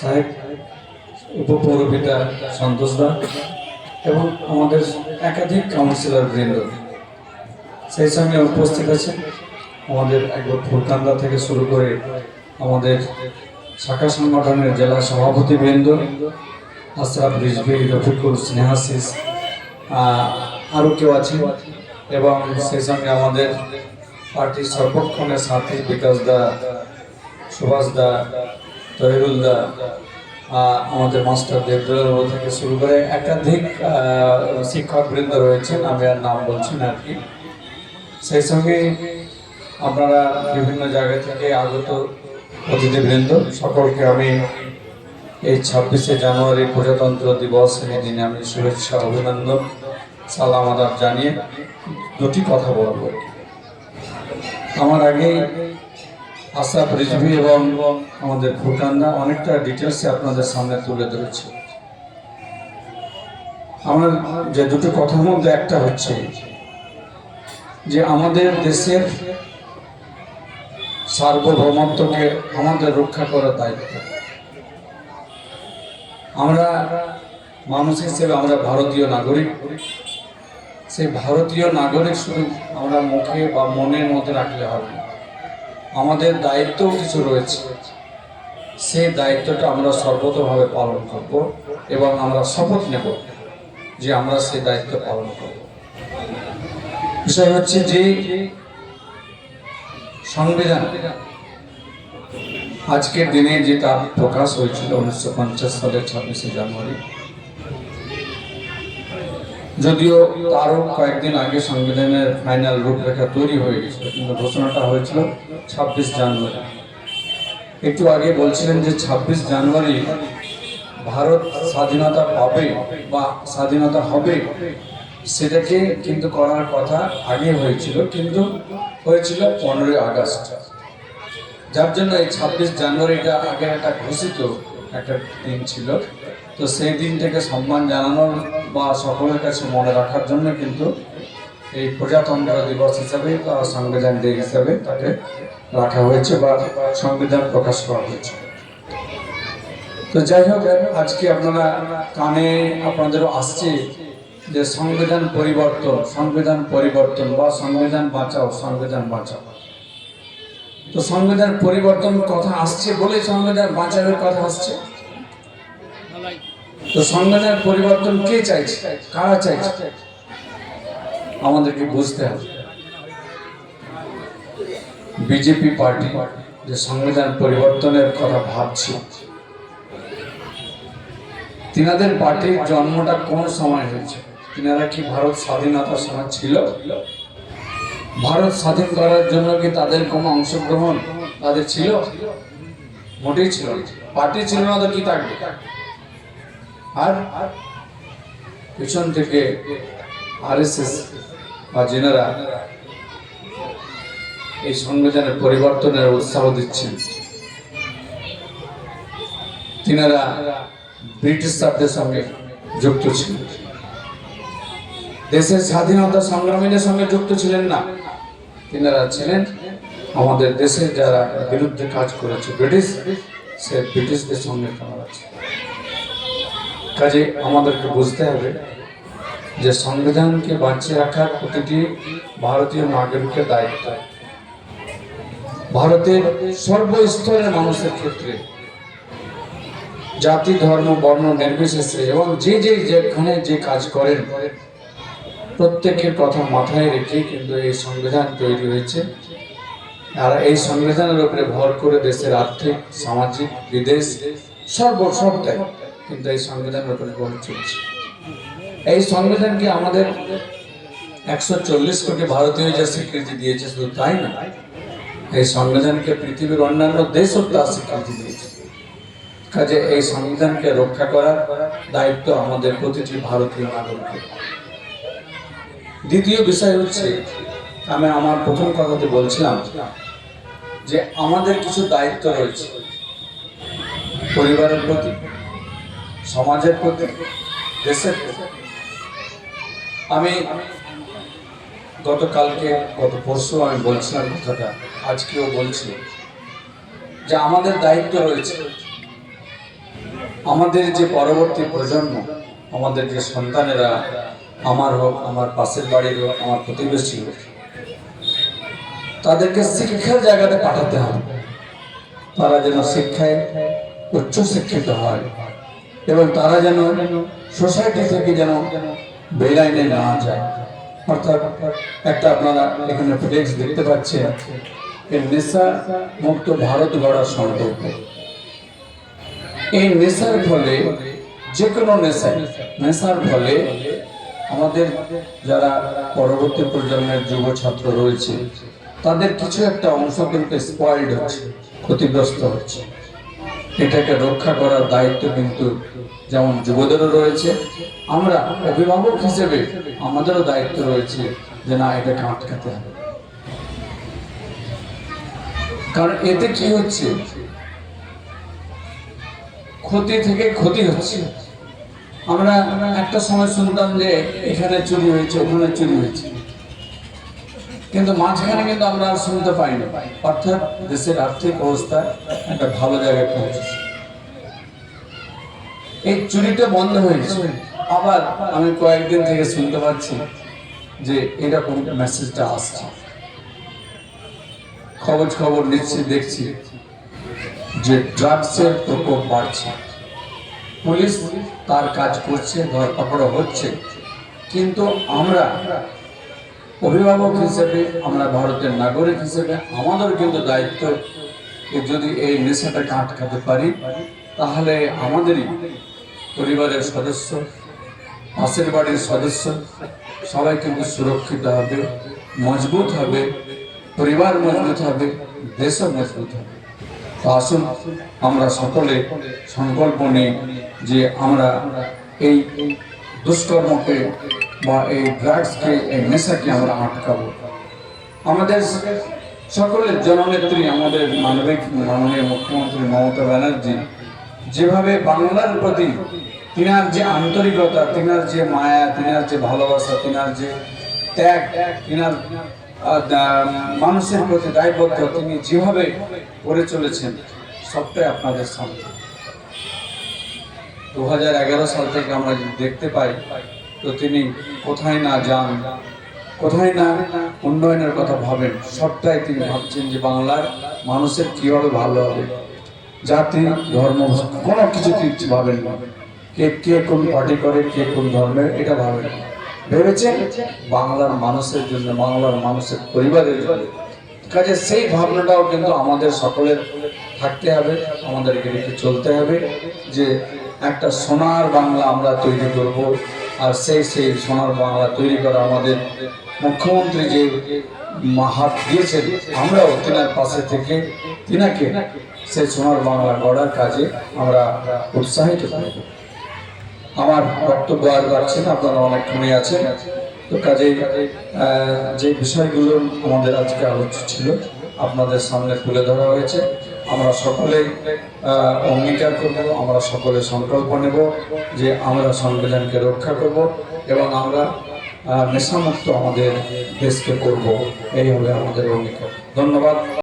সাহেব, উপপৌরপিতা সন্তোষ দা এবং আমাদের একাধিক কাউন্সিলর বৃন্দ। সেই সঙ্গে উপস্থিত আছেন আমাদের একবার ফুলকান্দা থেকে শুরু করে আমাদের শাখা সংগঠনের জেলা সভাপতি বৃন্দ, আশরাফ রিজভি, রফিকুল স্নেহাশিস আরও কেউ আছেন এবং সেই সঙ্গে আমাদের পার্টির সর্বক্ষণের সাথী বিকাশ দা, সুভাষ দা তহিরুল দা আহ, আমাদের মাস্টার দেবদুল্লাহ থেকে শুরু করে একাধিক শিক্ষক বৃন্দ রয়েছেন আমি আর নাম বলছি না আর কি। সেই সঙ্গে আপনারা বিভিন্ন জায়গা থেকে আগত অতিথিবৃন্দ সকলকে আমি এই ছাব্বিশে জানুয়ারি প্রজাতন্ত্র দিবস এই দিনে আমি শুভেচ্ছা অভিনন্দন সালাম আদাব জানিয়ে দুটি কথা বলব। আমার আগে আশরাফ রিজভি এবং আমাদের ফুরকান্দা অনেকটা ডিটেলসে আপনাদের সামনে তুলে ধরেছে। আমার যে দুটো কথার মধ্যে একটা হচ্ছে যে আমাদের দেশের সার্বভৌমত্বকে আমাদের রক্ষা করার দায়িত্ব। আমরা মানুষ হিসেবে আমরা ভারতীয় নাগরিক। সেই ভারতীয় নাগরিক শুধু আমরা মুখে বা মনের মধ্যে রাখলে হবে না। আমাদের দায়িত্বও কিছু রয়েছে। সেই দায়িত্বটা আমরা সর্বতভাবে পালন করব এবং আমরা শপথ নেব যে আমরা সেই দায়িত্ব পালন করব। বিষয় হচ্ছে যে সংবিধান আজকের দিনে যেটা প্রকাশ হয়েছিল উনিশশো পঞ্চাশ সালের ছাব্বিশে জানুয়ারি যদিও তারও কয়েকদিন আগে সংবিধানের ফাইনাল রূপরেখা তৈরি হয়ে গেছিল, কিন্তু ঘোষণাটা হয়েছিল ছাব্বিশ জানুয়ারি। একটু আগে বলছিলেন যে ছাব্বিশ জানুয়ারি ভারত স্বাধীনতা পাবে বা স্বাধীনতা হবে, সেটাকে কিন্তু করার কথা আগে হয়েছিল, কিন্তু হয়েছিল পনেরোই আগস্ট। যার জন্য এই ছাব্বিশ জানুয়ারিটা আগে একটা ঘোষিত একটা দিন ছিল। তো সেই দিনটাকে সম্মান জানানোর বা সকলের কাছে মনে রাখার জন্য কিন্তু এই প্রজাতন্ত্র দিবস হিসাবে বা সংবিধান ডে হিসাবে তাকে রাখা হয়েছে বা সংবিধান প্রকাশ করা হয়েছে। তো যাই হোক, আজকে আপনারা কানে আপনাদেরও আসছে যে সংবিধান পরিবর্তন সংবিধান পরিবর্তন বা সংবিধান বাঁচাও সংবিধান বাঁচাও। তো সংবিধান পরিবর্তন কথা আসছে বলে সংবিধান বাঁচানোর কথা আসছে। তো সংবিধান পরিবর্তন কে চাইছে? কারা চাইছে? আমাদেরকে বুঝতে হবে। বিজেপি পার্টি যে সংবিধান পরিবর্তনের কথা ভাবছে, তিনাদের পার্টির জন্মটা কোন সময় হয়েছে? তিনারা কি ভারত স্বাধীনতার সময় ছিল? ভারত স্বাধীন করার জন্য কি তাদের কোনো অংশগ্রহণ তাদের ছিল? মোটেই ছিল পার্টি ছিল না তো কি থাকবে? আর পিছন থেকে আরএসএস বা যেনারা এই সংবিধানের পরিবর্তনের উৎসাহ দিচ্ছেন। তিনারা ব্রিটিশ ব্রিটিশদের সঙ্গে যুক্ত ছিলেন। দেশের স্বাধীনতা সংগ্রামীদের সঙ্গে যুক্ত ছিলেন না। তিনারা ছিলেন আমাদের দেশে যারা বিরুদ্ধে কাজ করেছে ব্রিটিশ, সে ব্রিটিশদের সঙ্গে তারা আছে কাজে আমাদেরকে বুঝতে হবে যে সংবিধানকে বাঁচিয়ে রাখার প্রতিটি ভারতীয় নাগরিকের দায়িত্ব। ভারতের সর্বস্তরের মানুষের ক্ষেত্রে জাতি, ধর্ম, বর্ণ, নির্বিশেষে এবং যে যে যেখানে যে কাজ করেন, প্রত্যেকের কথা মাথায় রেখে কিন্তু এই সংবিধান তৈরি হয়েছে। আর এই সংবিধানের উপরে ভর করে দেশের আর্থিক, সামাজিক, বিদেশ সর্ব সবটাই কিন্তু এই সংবিধানের উপরে গড়ে চলছে। এই সংবিধানকে আমাদের একশো চল্লিশ কোটি ভারতীয় যে স্বীকৃতি দিয়েছে, শুধু তাই না, এই সংবিধানকে পৃথিবীর অন্যান্য দেশও তার স্বীকৃতি দিয়েছে। কাজে এই সংবিধানকে রক্ষা করার দায়িত্ব আমাদের প্রতিটি ভারতীয় নাগরিকের। দ্বিতীয় বিষয় হচ্ছে, আমি আমার প্রথম কথাতে বলছিলাম যে আমাদের কিছু দায়িত্ব রয়েছে, পরিবারের প্রতি সমাজের প্রতি, দেশের প্রতি। আমি গতকালকে, গত পরশু আমি বলছিলাম কথাটা, আজকেও বলছি যে আমাদের দায়িত্ব রয়েছে। আমাদের যে পরবর্তী প্রজন্ম, আমাদের যে সন্তানেরা, আমার হোক, আমার পাশের বাড়ির হোক, আমার প্রতিবেশী হোক, তাদেরকে শিক্ষার জায়গাতে পাঠাতে হবে। তারা যেন শিক্ষায় উচ্চশিক্ষিত হয়। এবং তারা যেন সোসাইটি থেকে যেন বেলাইনে না যায়। অর্থাৎ একটা আপনারা এখানে ফ্লেক্স দেখতে পাচ্ছেন এই নেশা মুক্ত ভারত গড়ার সংকল্প। এই নেশার ফলে যে কোনো নেশা নেশার ফলে আমাদের যারা পরবর্তী প্রজন্মের যুব ছাত্র রয়েছে, তাদের কিছু একটা অংশ কিন্তু স্পয়েলড হচ্ছে, ক্ষতিগ্রস্ত হচ্ছে। এটাকে রক্ষা করার দায়িত্ব কিন্তু যেমন যুবদেরও রয়েছে, আমরা অভিভাবক হিসেবে আমাদেরও দায়িত্ব রয়েছে যে না, এটাকে আটকাতে হবে। কারণ এতে কি হচ্ছে? ক্ষতি থেকে ক্ষতি হচ্ছে। আমরা একটা সময় শুনতাম যে এখানে চুরি হয়েছে, ওখানে চুরি হয়েছে। কিন্তু মাঝখানে কিন্তু আমরা আর শুনতে পাইনি। অর্থাৎ দেশের আর্থিক অবস্থা একটা ভালো জায়গায় পৌঁছেছে। এই চুরিটা বন্ধ হয়েছে আবার আমি কয়েকদিন থেকে শুনতে পাচ্ছি যে এরকম মেসেজটা আসছে। খবর খবর নিচ্ছি, দেখছি যে ড্রাগসের প্রকোপ বাড়ছে। পুলিশ তার কাজ করছে ধরপাকড় হচ্ছে। কিন্তু আমরা অভিভাবক হিসেবে, আমরা ভারতের নাগরিক হিসেবে, আমাদের কিন্তু দায়িত্ব যদি এই নেশাটাকে আটকাতে পারি, তাহলে আমাদেরই পরিবারের সদস্য, পাশের বাড়ির সদস্য, সবাই কিন্তু সুরক্ষিত হবে, মজবুত হবে, পরিবার মজবুত হবে, দেশও মজবুত হবে। তো আসুন, আমরা সকলে সংকল্প নিই যে আমরা এই দুষ্কর্মকে বা এই ড্রাগসকে এই নেশাকে আমরা আটকাবো। আমাদের সকলের জননেত্রী আমাদের মানবিক মাননীয় মুখ্যমন্ত্রী মমতা ব্যানার্জি, যেভাবে বাংলার প্রতি তিনার যে আন্তরিকতা, তিনার যে মায়া, তিনার যে ভালোবাসা, তিনার যে ত্যাগ, তিনার মানুষের প্রতি দায়বদ্ধ, তিনি যেভাবে করে চলেছেন, সবটাই আপনাদের সামনে। দু সাল থেকে আমরা দেখতে পাই তো তিনি কোথায় না যান, কোথায় না উন্নয়নের কথা ভাবেন, সবটাই তিনি ভাবছেন যে বাংলার মানুষের কীভাবে ভালো হবে। জাতি, ধর্ম, কোনো কিছু কিছু ভাবেন না। কে কে কোন পার্টি করে, কে কোন ধর্মের এটা ভাবেন ভেবেছেন বাংলার মানুষের জন্য, বাংলার মানুষের পরিবারের জন্য। কাজে সেই ভাবনাটাও কিন্তু আমাদের সকলের থাকতে হবে, আমাদেরকে রেখে চলতে হবে যে একটা সোনার বাংলা আমরা তৈরি করব। আর সেই সেই সোনার বাংলা তৈরি করা আমাদের মুখ্যমন্ত্রী যে হাত দিয়েছেন, আমরাও তিনার পাশে থেকে তিনাকে সেই সোনার বাংলা গড়ার কাজে আমরা উৎসাহিত করব। আমার বক্তব্য আর রাখছি না, আপনারা অনেকক্ষণই আছেন। তো কাজেই যে বিষয়গুলো আমাদের আজকে আলোচ্য ছিল, আপনাদের সামনে তুলে ধরা হয়েছে। আমরা সকলে অঙ্গীকার করব, আমরা সকলে সংকল্প নেব যে আমরা সংবিধানকে রক্ষা করব এবং আমরা নেশামুক্ত আমাদের দেশকে করব। এই হবে আমাদের অঙ্গীকার। ধন্যবাদ।